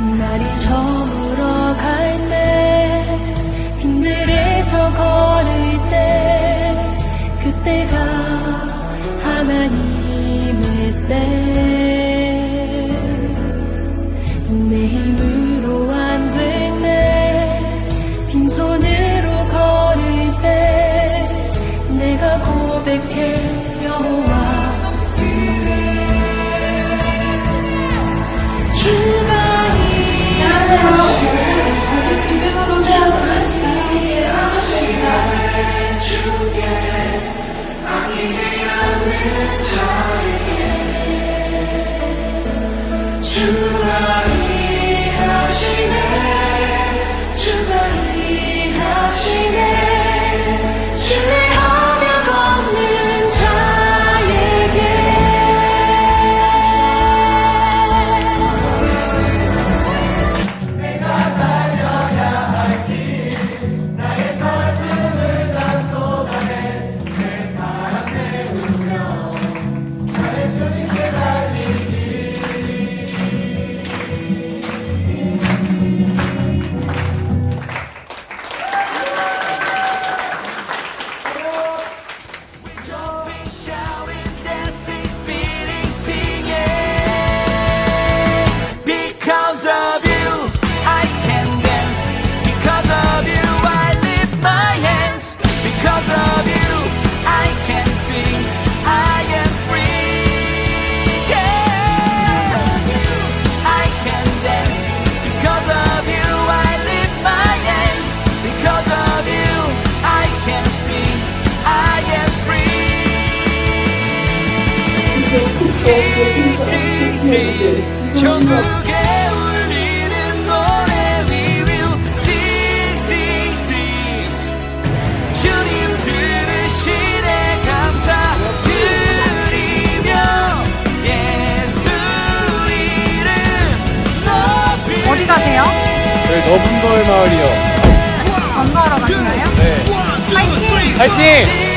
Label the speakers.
Speaker 1: 날이 저물 주
Speaker 2: sing, 전국에 울리는 노래 we will sing, sing, sing. 주님 들으시네 감사드리며 예수 이름 높이
Speaker 3: 어디 가세요?
Speaker 4: 저희 너분걸 마을이요.
Speaker 3: 건너하러 가시나요?
Speaker 4: 네.
Speaker 3: 파이팅!
Speaker 4: 파이팅!